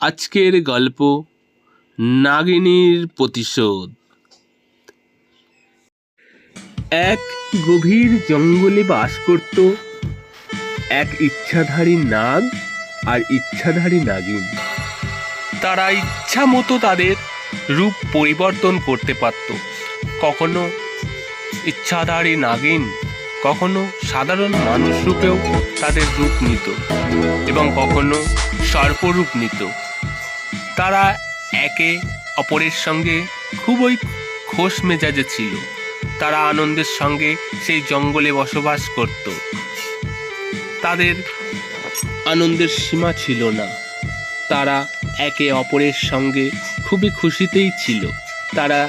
আজকের গল্প নাগিনীর প্রতিশোধ। এক গভীর জঙ্গলে বাস করত এক ইচ্ছাধারী নাগ আর ইচ্ছাধারী নাগিন। তারা ইচ্ছা মতো তাদের রূপ পরিবর্তন করতে পারত। কখনো ইচ্ছাধারী নাগিন, কখনো সাধারণ মানুষ রূপেও তাদের রূপ নিত এবং কখনো সর্পরূপ নিত। তারা একে অপরের সঙ্গে খুবই খোশ মেজাজে ছিল। তারা আনন্দের সঙ্গে সেই জঙ্গলে বসবাস করত। তাদের আনন্দের সীমা ছিল না। তারা একে অপরের সঙ্গে খুবই খুশিতেই ছিল। তারা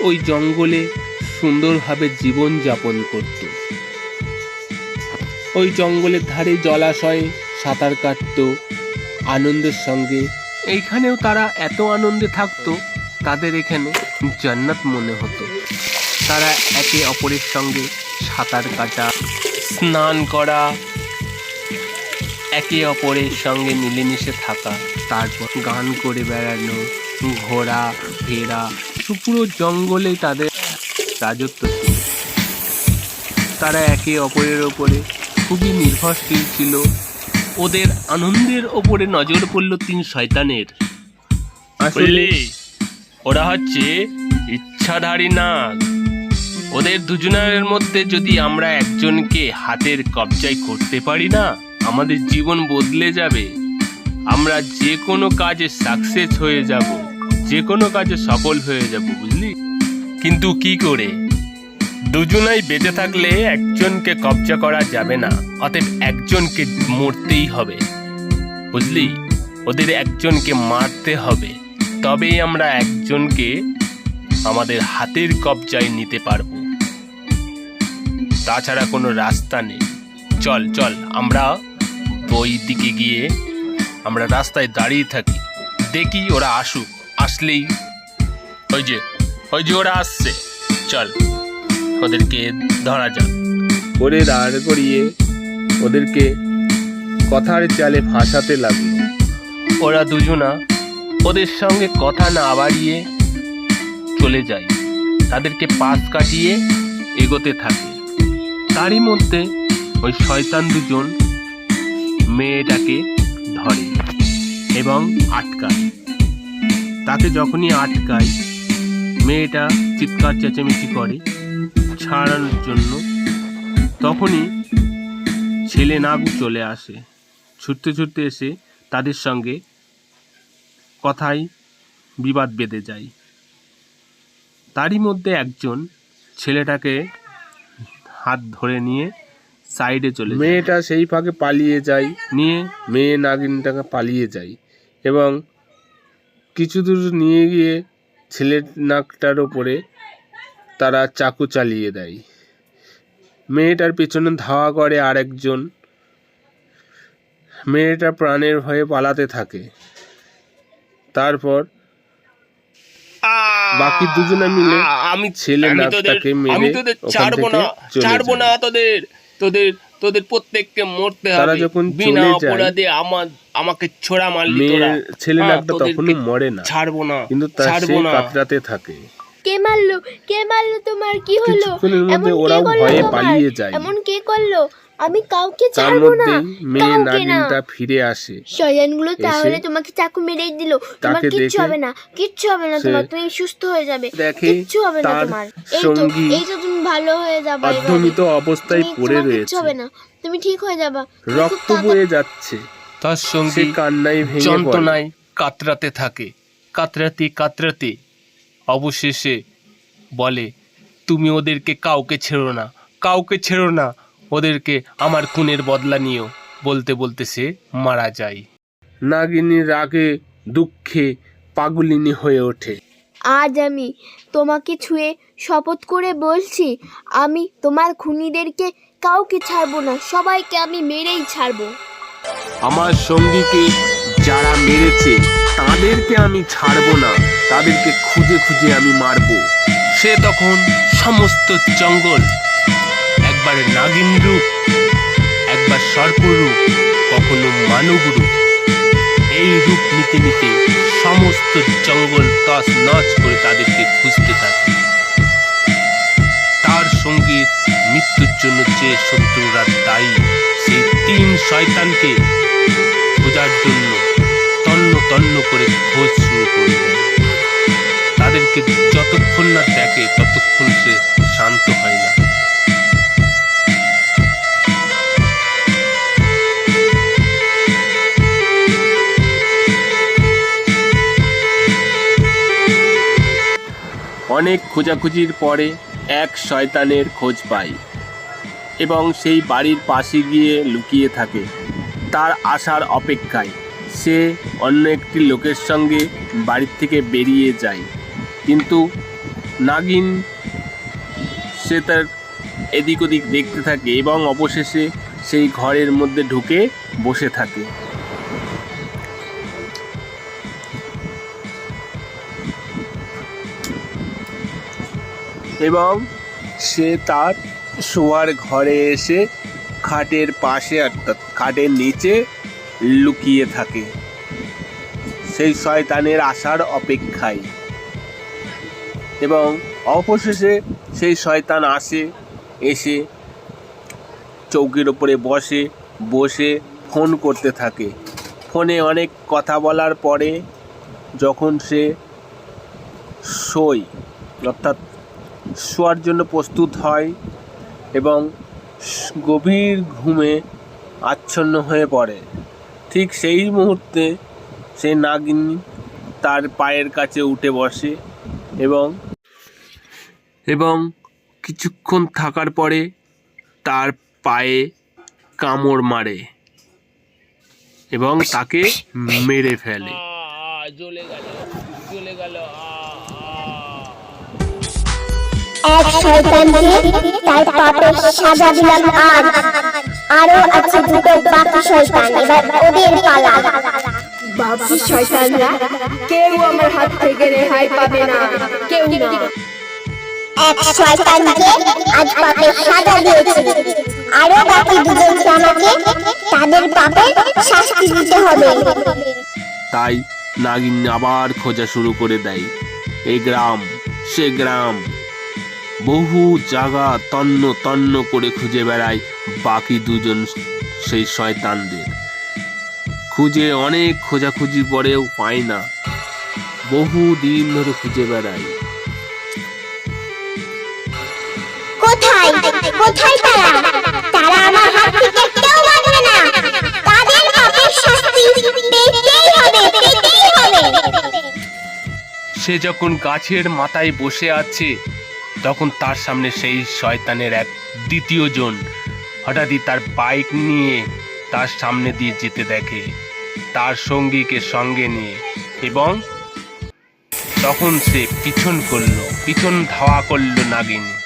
ওই জঙ্গলে সুন্দরভাবে জীবন যাপন করত। ওই জঙ্গলের ধারে জলাশয়ে সাঁতার কাটত। আনন্দের সঙ্গে এইখানেও তারা এত আনন্দে থাকতো, তাদের এখানে জান্নাত মনে হতো। তারা একে অপরের সঙ্গে সাঁতার কাটা, স্নান করা, একে অপরের সঙ্গে মিলেমিশে থাকা, তারপর গান করে বেড়ানো, ঘোড়া, ভেড়া পুরো জঙ্গলে তাদের রাজত্ব ছিল। তারা একে অপরের ওপরে খুবই নির্ভরশীল ছিল। ওদের আনন্দের ওপরে নজর পড়ল তিন শয়তানের। আসলে ওরা হচ্ছে ইচ্ছাধারী নাগ। ওদের দুজনের মধ্যে যদি আমরা একজনকে হাতের কবজায় করতে পারি না আমাদের জীবন বদলে যাবে। আমরা যে কোনো কাজে সাকসেস হয়ে যাব যে কোনো কাজে সফল হয়ে যাব বুঝলি? কিন্তু কি করে? দুজনাই বেঁচে থাকলে একজনকে কবজা করা যাবে না, অতএব একজনকে মরতেই হবে। বুঝলি? ওদের একজনকে মারতে হবে। তবেই আমরা একজনকে আমাদের হাতের কবজায় নিতে পারব। তাছাড়া কোনো রাস্তা নেই। চল চল, আমরা ওই দিকে গিয়ে আমরা রাস্তায় দাঁড়িয়ে থাকি। দেখি ওরা আসুক। আসলেই ওই যে ওই যে ওরা আসছে। চল। ওদেরকে ধরা যাক। করে দাঁড় করিয়ে ওদেরকে কথার চালে ফাঁসাতে লাগল। ওরা দুজনা ওদের সঙ্গে কথা না বাড়িয়ে চলে যায়। তাদেরকে পাশ কাটিয়ে এগোতে থাকে। তারই মধ্যে ওই শয়তান দুজন মেয়েটাকে ধরে এবং আটকায়। তাকে যখনই আটকায় মেয়েটা চিৎকার চেঁচামেচি করে। ছাড়ানোর জন্য তখনই ছেলে নাগু চলে আসে। ছুটতে ছুটতে এসে তাদের সঙ্গে কথায় বিবাদ বেঁধে যায়। তারই মধ্যে একজন ছেলেটাকে হাত ধরে নিয়ে সাইডে চলে মেয়েটা সেই ফাঁকে পালিয়ে যায়। নিয়ে মেয়ে নাগিনটাকে পালিয়ে যায় এবং কিছু দূর নিয়ে গিয়ে ছেলের নাকটার ওপরে তারা চাকু চালিয়ে দেয়। মেয়েটার পেছনে ধাওয়া করে আরেকজন। মেয়েটা প্রাণের ভয়ে পালাতে থাকে। তারপর বাকি দুজনে মিলে আমি ছেলে নাকটাকে তোদের- মেরে ওখান থেকে না ছাড়বো না তোদের। তোদের তোদের প্রত্যেককে মরতে হবে। তারা যখন বিনা চলে যায়, অপরাধে আমার আমাকে ছোড়া মারলি তোরা। ছেলে হ্যাঁ, নাকটা তোদেরকে তখনও মরে না। ছাড়বো না কিন্তু তার ছাড়বো সে না। কাতরাতে থাকে। কে মারলো? কে মারলো তোমার? কি হলো? এমন করল ভয়ে পালিয়ে যায়। এমন কে করল? আমি কাউকে ছাড়বো না। মেয়ে নাগিনটা ফিরে আসে। শয়তানগুলো তাহলে তোমাকে চাকু মেরেই দিল। তোমার কিচ্ছু হবে না। কিচ্ছু হবে না তোমার। তুমি সুস্থ হয়ে যাবে। কিচ্ছু হবে না তোমার। এই তো এই তো তুমি ভালো হয়ে যাবে। অর্ধমিত অবস্থায় পড়ে তোমার কিচ্ছু হবে না। তুমি ঠিক হয়ে যাবা। রক্ত বয়ে যাচ্ছে। তার সঙ্গে কান্নায় ভেঙে যন্ত্রণায় কাতরাতে থাকে। কাতরাতে কাতরাতে অবশেষে বলে তুমি ওদেরকে কাউকে ছেড়ো না কাউকে ছেড়ো না ওদেরকে আমার খুনের বদলা নিও বলতে বলতে সে মারা যায়। নাগিনী রাগে দুঃখে পাগলিনী হয়ে ওঠে। আজ আমি তোমাকে ছুঁয়ে শপথ করে বলছি আমি তোমার খুনিদেরকে কাউকে ছাড়বো না সবাইকে আমি মেরেই ছাড়বো। আমার সঙ্গীকে যারা মেরেছে তাদেরকে আমি ছাড়বো না। তাদেরকে খুঁজে খুঁজে আমি মারবো। সে তখন সমস্ত জঙ্গল একবার নাগিন রূপ, একবার সর্পরূপ কখনো মানব রূপ। এই রূপ নিতে নিতে সমস্ত জঙ্গল তস নচ করে তাদেরকে খুঁজতে থাকে। তার সঙ্গীর মৃত্যুর জন্য যে শত্রুরা দায়ী, সেই তিন শয়তানকে খোঁজার জন্য তন্ন তন্ন করে খোঁজ শুরু করে দেয় তাদেরকে যতক্ষণ না দেখে, ততক্ষণ সে শান্ত হয় না। অনেক খোঁজাখুঁজির পরে এক শয়তানের খোঁজ পায় এবং সেই বাড়ির পাশে গিয়ে লুকিয়ে থাকে। তার আসার অপেক্ষায় সে অন্য একটি লোকের সঙ্গে বাড়ির থেকে বেরিয়ে যায়। কিন্তু নাগিন, সে তার এদিক ওদিক দেখতে থাকে এবং অবশেষে সেই ঘরের মধ্যে ঢুকে বসে থাকে। এবং সে তার শোয়ার ঘরে এসে খাটের পাশে অর্থাৎ খাটের নিচে লুকিয়ে থাকে। সেই শয়তানের আসার অপেক্ষায়। এবং অবশেষে সেই শয়তান আসে, এসে চৌকির ওপরে বসে বসে ফোন করতে থাকে। ফোনে অনেক কথা বলার পরে যখন সে শোয়, অর্থাৎ শোয়ার জন্য প্রস্তুত হয় এবং গভীর ঘুমে আচ্ছন্ন হয়ে পড়ে, ঠিক সেই মুহূর্তে সে নাগিনী তার পায়ের কাছে উঠে বসে এবং এবং কিছুক্ষণ থাকার পরে তার পায়ে কামড় মারে এবং তাকে মেরে ফেলে। এক শয়তানকে তার পাপের সাজা দিলাম আজ আরও আছে দুটো বাকি শয়তান এবার ওদের পালা। বাকি শয়তানরা কেউ আমার হাত থেকে রেহাই পাবে না কেউ না। এক শয়তানকে আজ পাপের সাজা দিয়েছি। আরও বাকি দুজনকে আমাকে তাদের পাপের শাস্তি দিতে হবে। তাই নাগিন আবার খোঁজা শুরু করে দেয়। এই গ্রাম, সে গ্রাম। বহু জায়গা তন্ন তন্ন করে খুঁজে বেড়ায় বাকি দুজন সেই শয়তানদের। খুঁজে অনেক খোঁজাখুঁজি পরেও পায় না। বহু দিন ধরে খুঁজে বেড়ায়। সে যখন গাছের মাথায় বসে আছে, তখন তার সামনে সেই শয়তানের এক দ্বিতীয় জন। হঠাৎই তার বাইক নিয়ে তার সামনে দিয়ে যেতে দেখে। তার সঙ্গীকে সঙ্গে নিয়ে এবং তখন সে পিছন করল, পিছন ধাওয়া করল নাগিনী।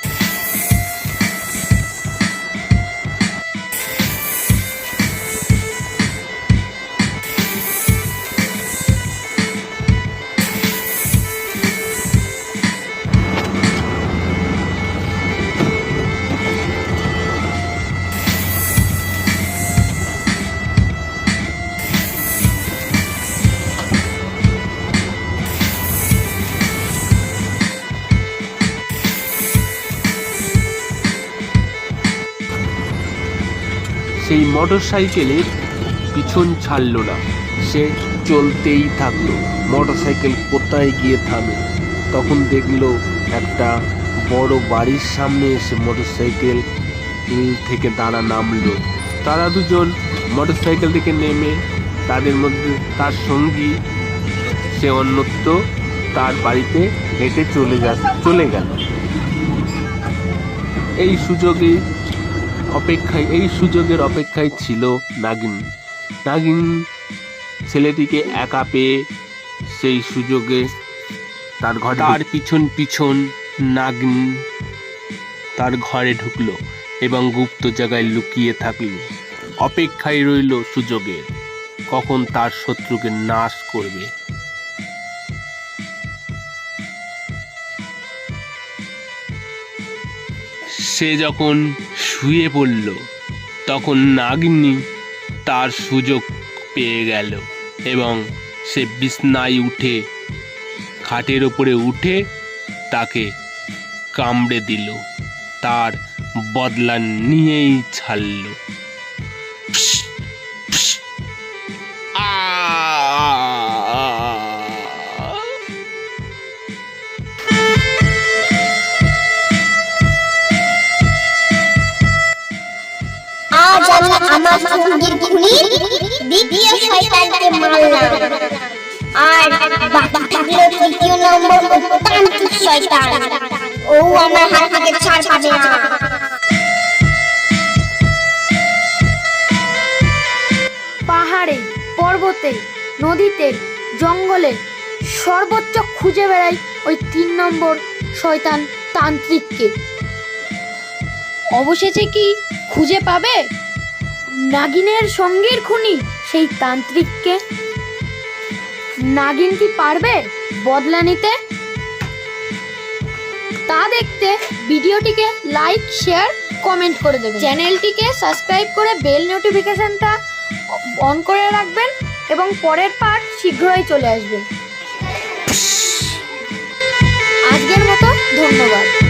সেই মোটর সাইকেলের পিছন ছাড়লো না। সে চলতেই থাকল। মোটর সাইকেল কোথায় গিয়ে থামে? তখন দেখল একটা বড় বাড়ির সামনে এসে মোটর সাইকেল থেকে তারা নামলো। তারা দুজন মোটর সাইকেল থেকে নেমে তাদের মধ্যে তার সঙ্গী, সে অন্যত্র তার বাড়িতে হেঁটে চলে যা চলে গেল। এই সুযোগে অপেক্ষায়, এই সুযোগের অপেক্ষায় ছিল নাগিন। নাগিন ছেলেটিকে একা পেয়ে সেই সুযোগে তার ঘর তার পিছন পিছন নাগিন তার ঘরে ঢুকলো এবং গুপ্ত জায়গায় লুকিয়ে থাকল। অপেক্ষায় রইল সুযোগের কখন তার শত্রুকে নাশ করবে। সে যখন শুয়ে পড়ল। তখন নাগিনী তার সুযোগ পেয়ে গেল এবং সে বিছনায় উঠে খাটের ওপরে উঠে তাকে কামড়ে দিল। তার বদলা নিয়েই ছাড়ল। আমার সঙ্গীর খুনির দ্বিতীয় শয়তানকে মারলাম আর বাকি থাকল তৃতীয় নম্বর তান্ত্রিক শয়তান। ও আমার হাত থেকে ছাড় পাবে না। পাহাড়ে, পর্বতে, নদীতে, জঙ্গলে সর্বোচ্চ খুঁজে বেড়াই ওই তিন নম্বর শয়তান তান্ত্রিককে। অবশেষে কি খুঁজে পাবে? নাগিনের সঙ্গীর খুনি, সেই তান্ত্রিককে? নাগিন কি পারবে বদলা নিতে? তা দেখতে ভিডিওটিকে লাইক, শেয়ার, কমেন্ট করে দেবেন। চ্যানেলটিকে সাবস্ক্রাইব করে বেল নোটিফিকেশনটা অন করে রাখবেন এবং পরের পার্ট শীঘ্রই চলে আসবে। আজকের মতো ধন্যবাদ।